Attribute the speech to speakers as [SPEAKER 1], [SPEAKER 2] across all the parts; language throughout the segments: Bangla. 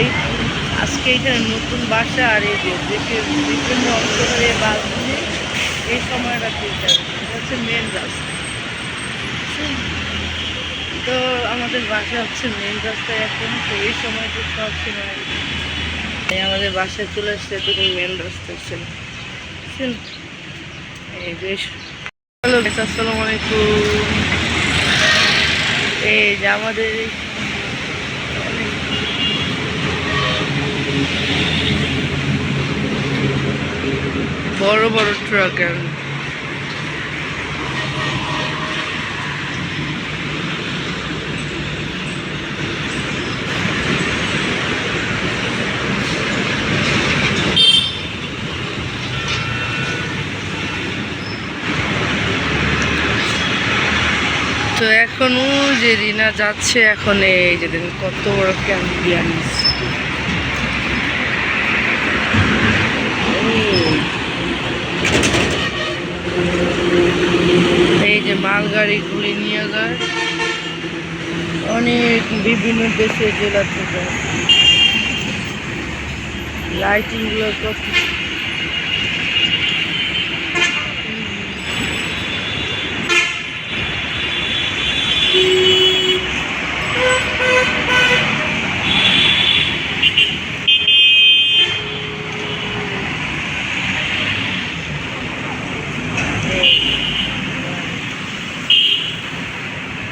[SPEAKER 1] এই আজকে এখানে নতুন বাসা আর এই যে দেশের বিভিন্ন অঞ্চলের এই বাসগুলি এই সময়টাতে যাবে এটা হচ্ছে মেন রাস্তা? তো আমাদের বাসা হচ্ছে মেন রাস্তায় এখন, তো এই সময় তো সব সময় আমাদের বাসায় চলে আসছে তখন মেন রাস্তায় ছিল? এই বেশ। হ্যালো আসসালামু আলাইকুম। এই যে আমাদের বড় বড় ট্রাক তো এখন ও যে রিনা যাচ্ছে, এখন এই যেদিন কত বড় ক্যাম্পিয়ান এই যে মালগাড়িগুলি নিয়ে যায়। অনেক বিভিন্ন দেশে জেলা থেকে। লাইটিংগুলো কত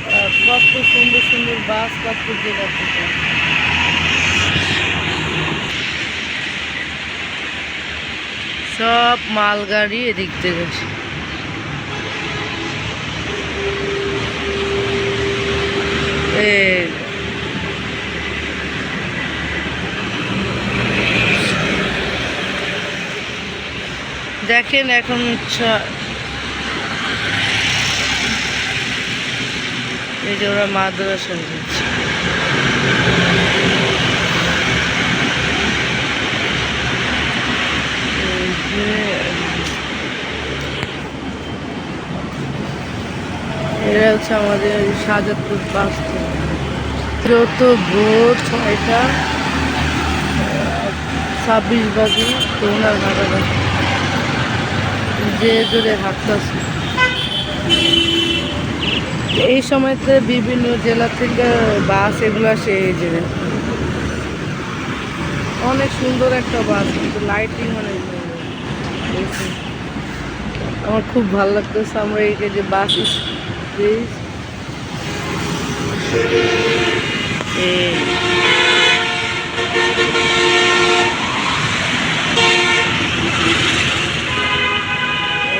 [SPEAKER 1] আহ, কত সুন্দর সুন্দর বাস কত জেলা থেকে সব মালগাড়ি এদিক থেকে। দেখেন এখন এই যে ওরা মাদ্রাসা যে, এরা হচ্ছে আমাদের সাজাদপুর বাস যত ভোর ছয়টা, ছাব্বিশ বাজে তো ওনার যে জোরে হাঁটতেছে। এই সময়তে বিভিন্ন জেলা থেকে বাস এগুলো আসে এই যে অনেক সুন্দর একটা বাস কিন্তু লাইটিং অনেক আমার খুব ভালো লাগতেছে আমরা এই যে বাস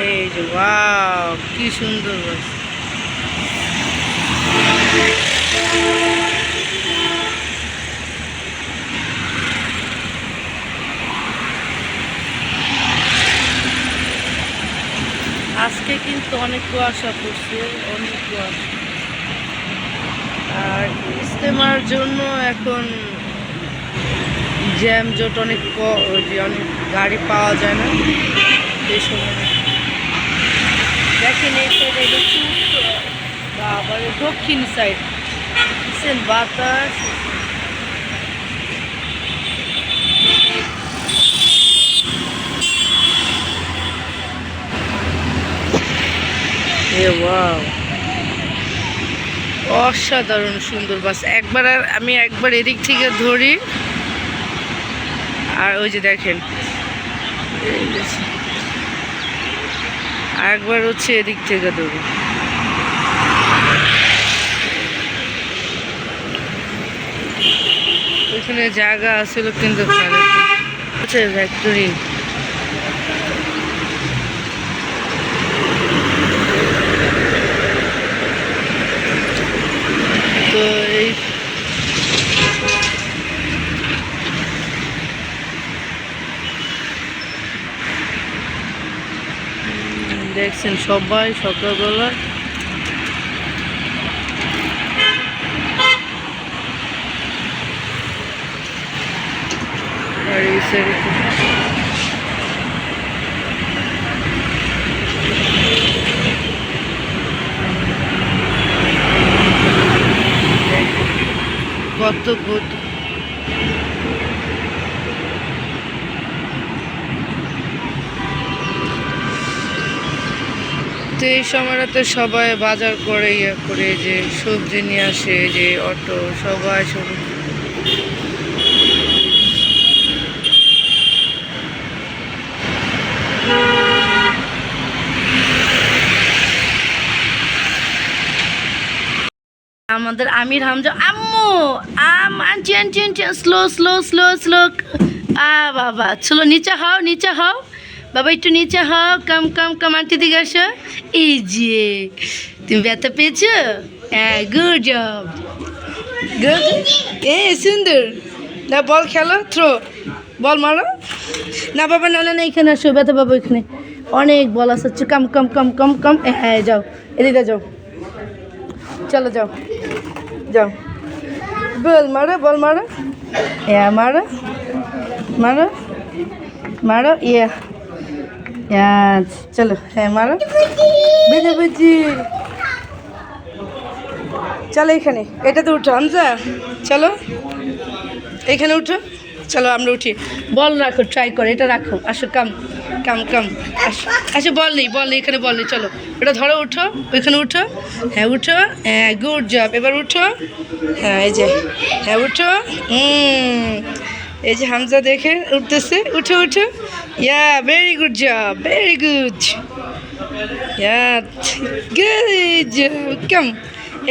[SPEAKER 1] এই যে ওয়াও কি সুন্দর বাস আজকে কিন্তু অনেক কুয়াশা পড়ছে, অনেক কুয়াশা। আর ইস্তেমার জন্য এখন জ্যাম জট অনেক অনেক গাড়ি পাওয়া যায় না। এই সময় দেখেন এই সাইডে আবার দক্ষিণ সাইড। বাতাস? অসাধারণ সুন্দর বাস। একবার আর আমি একবার এদিক থেকে ধরি। আর ওই যে দেখেন একবার হচ্ছে এদিক থেকে ধরি। ওইখানে জায়গা আছিল কিন্তু হচ্ছে ফ্যাক্টরি তো এই দেখছেন সবাই সকালবেলা। কত কত তো এই সময়টাতে সবাই বাজার করে ইয়ে করে যে সবজি নিয়ে আসে যে অটো, সবাই সব আমাদের আমির হামজা, আম্মু, আম, আনছি আনছি আনছি স্লো স্লো স্লো স্লো, আ, বাবা, চলো, নিচে হও নিচে হও। বাবা, একটু নিচে হও, কাম কাম কাম, আন্টি দিকে আসো। এই যে, তুমি ব্যথা পেয়েছ? গুড জব গুড এ সুন্দর। না, বল খেলো থ্রো বল মারো। না, বাবা, না না না, এখানে আসো, ব্যথা বাবা এখানে। অনেক বল আছে কাম কাম কাম কাম কাম। হ্যাঁ যাও, এদিকে যাও। চলো, যাও। যাও। বল মারো বল মারো। হ্যাঁ মারো। মারো। মারো, ইয়া। চলো হ্যাঁ মারো। বেজে বেজি চলো এখানে এটাতে উঠো হামজা চলো, এখানে উঠো। চলো, আমরা উঠি। বল রাখো ট্রাই করো, এটা রাখো। আসো কাম কাম কাম আসো আসো, বল নেই বল নেই, এখানে বল নেই, চলো। এটা ধরো, উঠো, ওইখানে উঠো। হ্যাঁ উঠো। হ্যাঁ গুড জব এবার উঠো। হ্যাঁ এই যে। হ্যাঁ উঠো। হুম। এই যে হামজা দেখে উঠতেছে, উঠো উঠো। Yeah very good job very good yeah good job come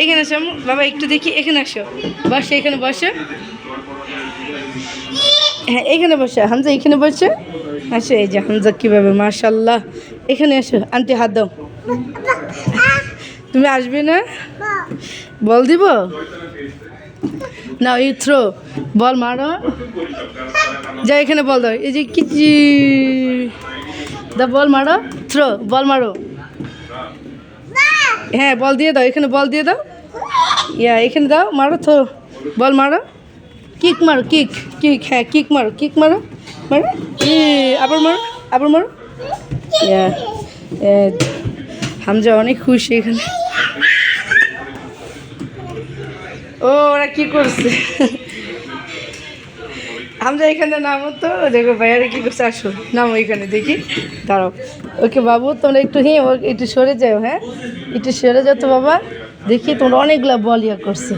[SPEAKER 1] এখানে আসো বাবা, একটু দেখি, এখানে আসো। বসো, এখানে বসো। হ্যাঁ এখানে বসো। হামজা এখানে বসো। আসো, এই যে হামজা কীভাবে মাশাল্লাহ এখানে আসো, আন্টি, হাত দাও। তুমি আসবে না? বল দিব? না এই থ্রো বল মারো। যা এখানে বল দাও এই যে কিচি। দা বল মারো। থ্রো বল মারো। হ্যাঁ বল দিয়ে দাও। এখানে বল দিয়ে দাও। ইয়া এখানে দাও। মারো থ্রো বল মারো। কিক মারো কিক কিক হ্যাঁ কিক মারো। কিক মারো। মারো। আবার মারো। আবার মারো। ইয়া হামজা অনেক খুশি এখানে। ও, ওরা কি করছে? হামজা এখানে নামো তো, দেখো ভাইয়ারা কি করছে, আসো, নামো এখানে, দেখি, দাঁড়াও। ওকে বাবু, তোমরা একটু ও একটু সরে যাও হ্যাঁ? একটু সরে যাও তো বাবা, দেখি তোমরা অনেকগুলা বল ইয়া করছে।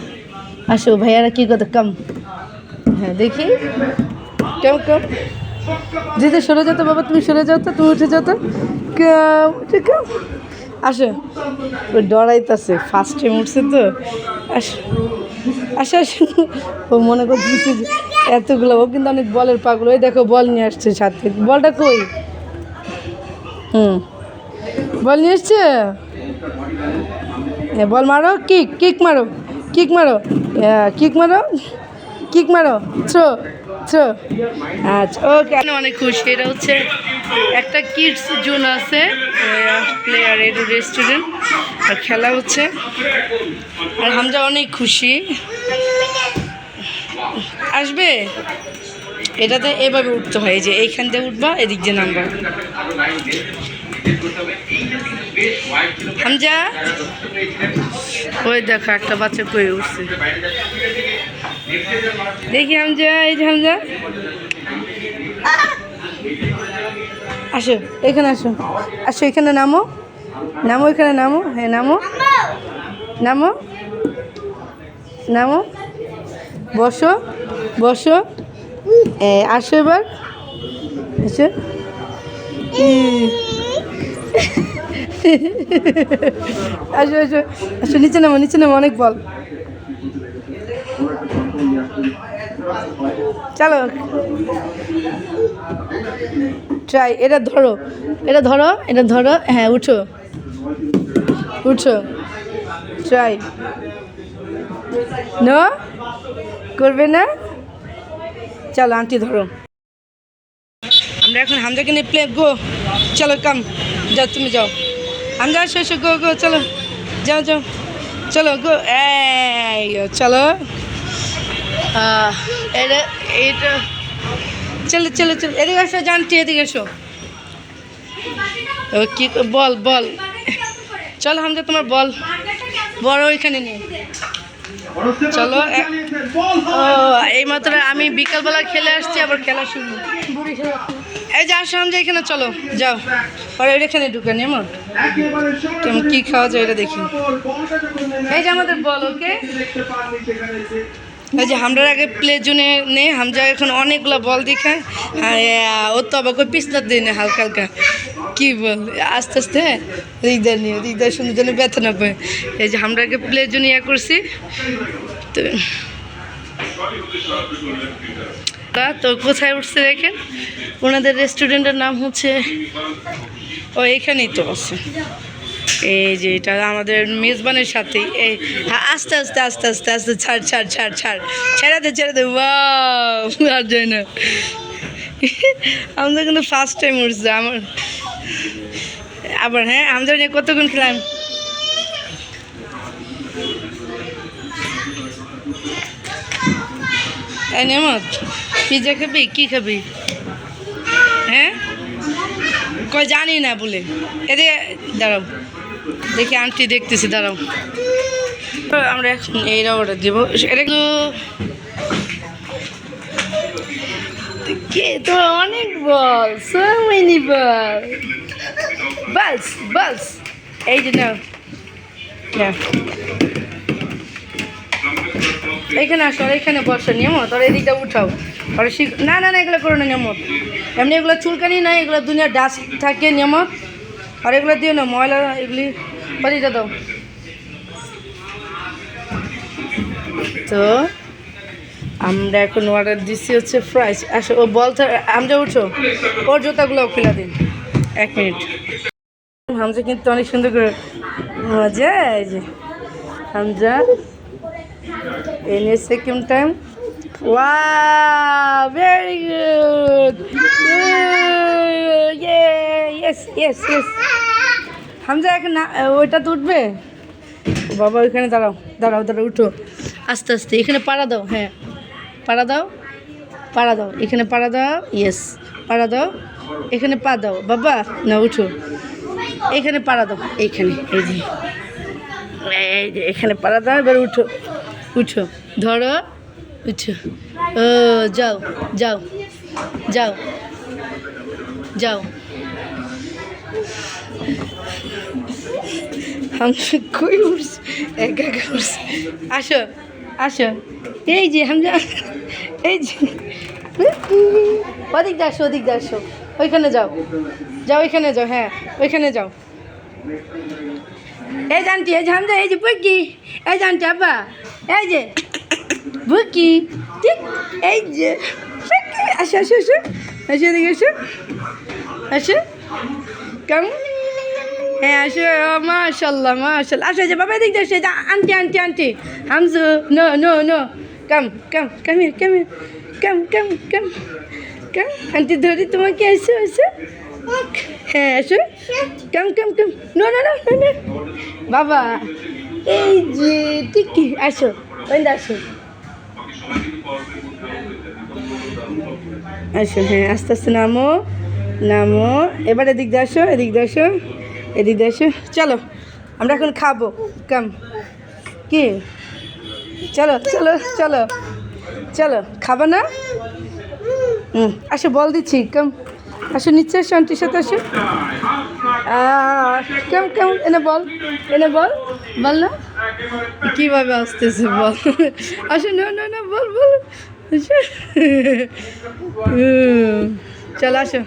[SPEAKER 1] আসো ভাইয়ারা কি করতে কাম। হ্যাঁ দেখি। কেমন কাম। দিদি সরে যাও তো বাবা, তুমি সরে যাও তো, তুমি উঠে যাও তো। কাম, উঠে আসো। ও ডরাইতেছে ফার্স্ট টাইম উঠছে তো। আসো। আসো আসো ও মনে করতেছি এতগুলো ও কিন্তু অনেক বলের পাগল। ওই দেখো বল নিয়ে আসছে সাথে। বলটা কই? হুম। বল নিয়ে এসছে এ, বল মারো কিক কিক মারো কিক মারো। কিক মারো কিক মারো থ্রো। থ্রো আচ্ছা ওকে অনেক খুশি। এটা হচ্ছে একটা কিডস জোন আছে প্লেয়ার এর রেস্টুরেন্ট আর খেলা হচ্ছে। আর হামজা অনেক খুশি। আসবে? এটাতে এভাবে উঠতে হয় যে এইখান দিয়ে উঠবা, এদিক দিয়ে নামবা। হামজা? ওই দেখো, একটা বাচ্চা কয়ে উঠছে। দেখি হামজা, এই যে হামজা। আসো, এখানে আসো। আসো, এখানে নামো। নামো, এখানে নামো। হ্যাঁ নামো। নামো। নামো। বসো বসো। আসো এবার। আসো। আসো আসো। আসো, নিচে নামো নিচে নামো, অনেক বল। চলো। ট্রাই এটা ধরো। এটা ধরো এটা ধরো। হ্যাঁ উঠো। উঠো। ট্রাই নো করবে না? চলো, আন্টি, ধরো। আমরা এখন হামজাকে নিয়ে প্লে গো চলো কাম যাও, তুমি যাও। হামজা এসো গো গো চলো। যাও যাও। চলো গো এই, চলো। এটা এইটা চলো চলো এদিকে আসো জানটি, এদিকে এসো। কি, বল বল। চল, হামজা, তোমার বল। বড় ওইখানে নিয়ে। চলো এই মাত্র আমি বিকালবেলা খেলে আসছি, আবার খেলা শুরু। এই যে আসলাম যে এখানে চলো, যাও। আর এখানে ঢুকানি আমার কেমন, কি খাওয়া যায়, এটা দেখি। এই যে, আমাদের বল, ওকে? এই যে হামরার আগে প্লে জোনে নে হামজা এখন অনেকগুলো বল দেখায় আর ও তো আবার কই পিছলার দিই না হালকা হালকা। কি বল? আস্তে আস্তে। দিকদার নিয়ে দিকদার সুন্দর জন্য ব্যথা না পায়। এই যে আমরা আগে প্লে জোনে ইয়া করছি। তা, তো কোথায় উঠছে দেখেন? ওনাদের রেস্টুরেন্টের নাম হচ্ছে, ও এখানেই তো আছে। এই যে এটা আমাদের মেজবানের সাথে এই হ্যাঁ, আস্তে আস্তে আস্তে আস্তে আস্তে ছাড় ছাড় ছাড় ছাড় ছেড়ে দে ছেড়ে দে আর যায় না। আমাদের কিন্তু ফার্স্ট টাইম উঠছে আমার আবার হ্যাঁ আমাদের নিয়ে কতক্ষণ খেলাম? নেমত পিজা খাবি কি খাবি? হ্যাঁ? জানি না বলে এদিকে দাঁড়াও। দেখি আন্টি দেখতেছি দাঁড়াও। আমরা এখন এইটা অর্ডার দেবো। এটা কিন্তু কে তো অনেক বল সো মেনি বল বালস বালস এই যে নাও। নাও। এখানে আসো এখানে বসো নিয়মত। তোর এদিকটা উঠাও। আর শিখ না না না এগুলো করো না নিয়মত। এমনি এগুলো চুলকানি না এগুলো দুনিয়া ডাস্ট থাকে নিয়মত। আর এগুলো দিও না ময়লা, এগুলি বাড়িটা দাও। তো আমরা এখন অর্ডার দিচ্ছি হচ্ছে ফ্রাইস আসো, ও বল আমজা উঠো। ওর জুতাগুলো খুলে দিন। এক মিনিট। হামজা কিন্তু অনেক সুন্দর করে মজা, এই যে। Hamza a second time. Wow, very good. Yeah, yes, yes, yes. Hamza এখন ওইটা তো উঠবে? বাবা ওইখানে দাঁড়াও দাঁড়াও দাঁড়াও উঠো। আস্তে আস্তে এখানে পাড়া দাও হ্যাঁ। পাড়া দাও পাড়া দাও এখানে পাড়া দাও ইয়েস পাড়া দাও এখানে পা দাও। বাবা না উঠো। এখানে পাড়া দাও এইখানে এই যে। এই যে এখানে পাড়া দাও এবার উঠো উঠো। ধরো। ও যাও যাও যাও যাও। আমি কই উঠছি একা একা আসো আসো। এই যে হামজা, এই যে। ওদিক দিয়ে আসো, ওদিক দিয়ে ওইখানে যাও। যাও, ওইখানে যাও হ্যাঁ ওইখানে যাও। এই জানটি এই যে হামজা, এই যে বুকি এই জানটি আব্বা, এই যে। বুকি ঠিক এই যে। আসো আসো আসো আসো এদিকে আসো আসো কেমন হ্যাঁ আসো মাশাল্লাহ মাশাল্লাহ আসো যে বাবা এদিক আসো যে aunty aunty aunty হামজু no no no come come come come come come come come aunty ধরি তোমাকে এসো এসো হ্যাঁ এসো come come come no no no বাবা এই যে টিকি আসো ওইন্দা আসো আসো হ্যাঁ আস্তে আস্তে নামো নামো। এবার এদিক দিয়ে আসো, এদিক দিয়ে আসো, এদিক দিয়ে আসো। চলো, আমরা এখন খাব। কাম। কি? চলো চলো চলো চলো, খাব না? হুম, আসো, বল দিচ্ছি। কম, আসো নিচ্ছে আসো আন্টির সাথে আসো। কেম কেম, এনে বল এনে বল বল না। কীভাবে আসতেছে বল? আসো না না না বল বল। চল আসো।